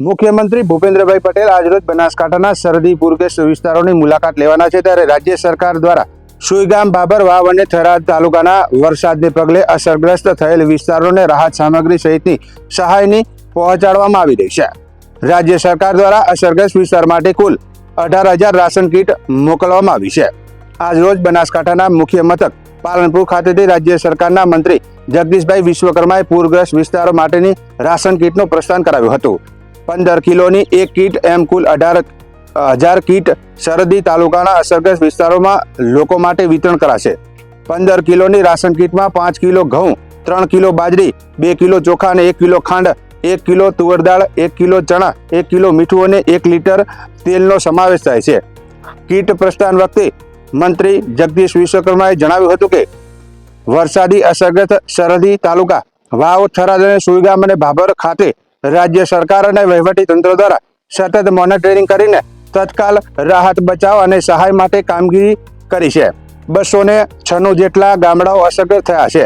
મુખ્યમંત્રી ભૂપેન્દ્રભાઈ પટેલ આજરોજ બનાસકાંઠાના સરહદી પૂરગ્રસ્ત વિસ્તારોની મુલાકાત લેવાના છે ત્યારે રાજ્ય સરકાર દ્વારા સુઈગામ, બાબર, વાવ અને થરાદ તાલુકાના વરસાદને પગલે અસરગ્રસ્ત થયેલ વિસ્તારોને રાહત સામગ્રી સહિતની સહાયની પહોંચાડવામાં આવી રહી છે. રાજ્ય સરકાર દ્વારા અસરગ્રસ્ત વિસ્તાર માટે કુલ અઢાર હજાર રાશન કીટ મોકલવામાં આવી છે. આજરોજ બનાસકાંઠાના મુખ્ય મથક પાલનપુર ખાતેથી રાજ્ય સરકારના મંત્રી જગદીશભાઈ વિશ્વકર્માએ પૂરગ્રસ્ત વિસ્તારો માટેની રાશન કીટનું પ્રસ્થાન કરાવ્યું હતું. પંદર કિલોની એક કીટ, એમ કુલ અઢાર હજાર કીટ સરહદી તાલુકાના અસરગ્રસ્ત વિસ્તારોમાં લોકો માટે વિતરણ કરાશે. પંદર કિલોની રાશન કીટમાં પાંચ કિલો ઘઉં, ત્રણ કિલો બાજરી, બે કિલો ચોખા અને એક કિલો ખાંડ, એક કિલો તુવર દાળ, એક કિલો ચણા, એક કિલો મીઠું અને એક લીટર તેલનો સમાવેશ થાય છે. કીટ પ્રસ્થાન વખતે મંત્રી જગદીશ વિશ્વકર્માએ જણાવ્યું હતું કે, વરસાદી અસરગ્રસ્ત સરહદી તાલુકા વાવ, થરાદ અને સુઈગામ અને ભાભર ખાતે રાજ્ય સરકાર અને વહીવટી તંત્ર દ્વારા સતત મોનિટરિંગ કરીને તત્કાલ રાહત બચાવ અને સહાય માટે કામગીરી કરી છે. બસો ને છન્નું જેટલા ગામડાઓ અસરગ્રસ્ત થયા છે.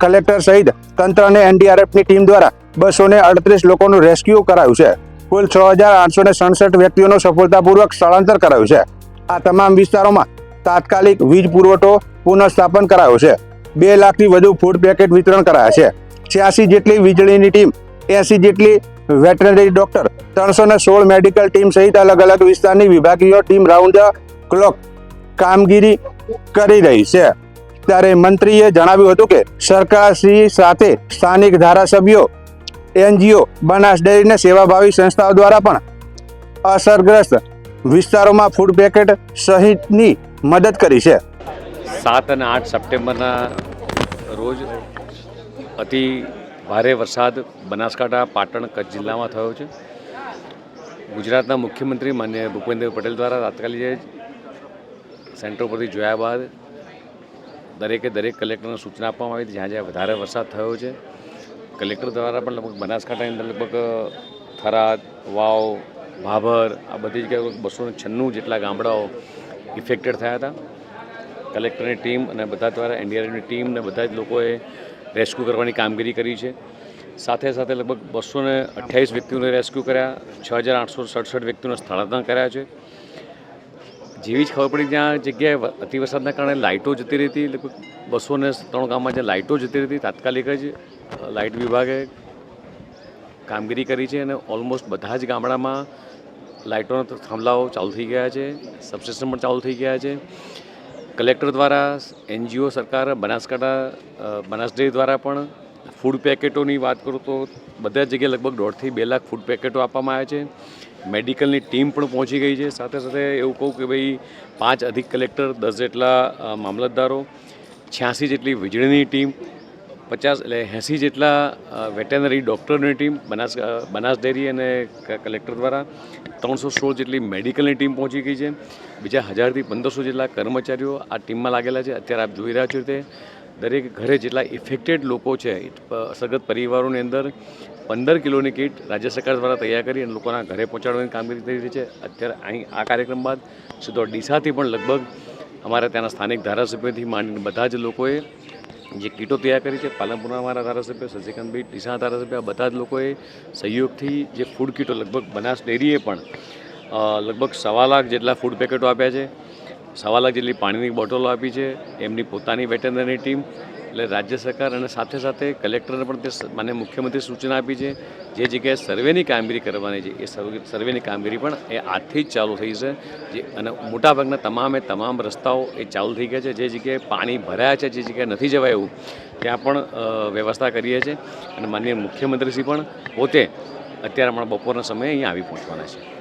કલેક્ટર સહિત તંત્ર અને એનડીઆરએફની ટીમ દ્વારા બસો ને અડત્રીસ લોકોનું રેસ્ક્યુ કરાયું છે. કુલ છ હજાર આઠસો ને સડસઠ વ્યક્તિઓનું સફળતાપૂર્વક સ્થળાંતર કરાયું છે. આ તમામ વિસ્તારોમાં તાત્કાલિક વીજ પુરવઠો પુનઃસ્થાપન કરાયો છે. બે લાખથી વધુ ફૂડ પેકેટ વિતરણ કરાયા છે. છ્યાસી જેટલી વીજળીની ટીમ એસી જેટલી વેટરનરી ડોક્ટર ત્રણસો ને સોળ મેડિકલ ટીમ સહિત અલગ અલગ વિસ્તારની વિભાગીય ટીમ રાઉન્ડ ક્લોક કામગીરી કરી રહી છે. ત્યારે મંત્રીએ જણાવ્યું હતું કે સરકારશ્રી સાથે સ્થાનિક ધારાસભ્યો, એનજીઓ, બનાસ ડેરીને સેવાભાવી સંસ્થાઓ દ્વારા પણ અસરગ્રસ્ત વિસ્તારોમાં ફૂડ પેકેટ સહિતની મદદ કરી છે. સાત અને આઠ સપ્ટેમ્બરના રોજ અતિ ભારે વરસાદ બનાસકાંઠા, પાટણ, કચ્છ જિલ્લામાં થયો છે. ગુજરાતના મુખ્યમંત્રી માન્ય ભૂપેન્દ્ર પટેલ દ્વારા તાત્કાલિક સેન્ટર પરથી જોયા બાદ દરેકે દરેક કલેક્ટરને સૂચના આપવામાં આવી જ્યાં જ્યાં વધારે વરસાદ થયો છે. કલેક્ટર દ્વારા પણ લગભગ બનાસકાંઠાની અંદર લગભગ થરાદ, વાવ, ભાભર, આ બધી જગ્યાએ બસો છન્નું જેટલા ગામડાઓ ઇફેક્ટેડ થયા હતા. કલેક્ટરની ટીમ અને બધા દ્વારા, એનડીઆરએફની ટીમ ને બધા જ લોકોએ રેસ્ક્યુ કરવાની કામગીરી કરી છે. સાથે સાથે લગભગ બસો ને અઠ્યાવીસ વ્યક્તિઓને રેસ્ક્યુ કર્યા, છ હજાર આઠસો સડસઠ વ્યક્તિઓને સ્થળાંતર કર્યા છે. જેવી જ ખબર પડી ત્યાં જગ્યાએ અતિવરસાદના કારણે લાઇટો જતી રહી હતી લગભગ બસો ને ત્રણ ગામમાં જ્યાં લાઇટો જતી રહી હતી તાત્કાલિક જ લાઇટ વિભાગે કામગીરી કરી છે અને ઓલમોસ્ટ બધા જ ગામડામાં લાઇટોના થાંભલાઓ ચાલુ થઈ ગયા છે, સબસ્ટેશન પણ ચાલુ થઈ ગયા છે. કલેક્ટર દ્વારા, એનજીઓ સરકાર, બનાસકાંઠા બનાસ દ્વારા પણ ફૂડ પેકેટોની વાત કરું તો બધા જગ્યાએ લગભગ દોઢથી બે લાખ ફૂડ પેકેટો આપવામાં આવ્યા છે. મેડિકલની ટીમ પણ પહોંચી ગઈ છે. સાથે સાથે એવું કહું કે ભાઈ, પાંચ અધિક કલેક્ટર, દસ જેટલા મામલતદારો, છ્યાસી જેટલી વીજળીની ટીમ પચાસ એટલે એંસી જેટલા વેટેનરી ડૉક્ટરની ટીમ, બનાસ બનાસ ડેરી અને કલેક્ટર દ્વારા ત્રણસો સોળ જેટલી મેડિકલની ટીમ પહોંચી ગઈ છે. બીજા હજારથી પંદરસો જેટલા કર્મચારીઓ આ ટીમમાં લાગેલા છે. અત્યારે આપ જોઈ રહ્યા છો તે દરેક ઘરે જેટલા ઇફેક્ટેડ લોકો છે અસરગ્રસ્ત પરિવારોની અંદર પંદર કિલોની કીટ રાજ્ય સરકાર દ્વારા તૈયાર કરી અને લોકોના ઘરે પહોંચાડવાની કામગીરી થઈ રહી છે. અત્યારે અહીં આ કાર્યક્રમ બાદ સીધો ડીસાથી પણ લગભગ અમારા ત્યાંના સ્થાનિક ધારાસભ્યોથી માંડીને બધા જ લોકોએ જે કીટો તૈયાર કરી છે, પાલનપુરના અમારા ધારાસભ્ય શશિકાંતભાઈ ટીસાના ધારાસભ્ય, આ બધા જ લોકોએ સહયોગથી જે ફૂડ કીટો લગભગ બનાસ ડેરીએ પણ લગભગ સવા લાખ જેટલા ફૂડ પેકેટો આપ્યા છે. સવા લાખ જેટલી પાણીની બોટલો આપી છે, એમની પોતાની વેટરનરી ટીમ, એટલે રાજ્ય સરકાર અને સાથે સાથે કલેક્ટરને પણ તે માન્ય મુખ્યમંત્રી સૂચના આપી છે, જે જગ્યાએ સર્વેની કામગીરી કરવાની છે, એ સર્વે, સર્વેની કામગીરી પણ એ આજથી જ ચાલુ થઈ છે, જે, અને મોટાભાગના તમામે તમામ રસ્તાઓ એ ચાલુ થઈ ગયા છે, જે જગ્યાએ પાણી ભરાયા છે, જે જગ્યાએ નથી જવાય એવું ત્યાં પણ વ્યવસ્થા કરીએ છીએ, અને માનનીય મુખ્યમંત્રીશ્રી પણ પોતે અત્યારે હમણાં બપોરના સમયે અહીંયા આવી પહોંચવાના છે.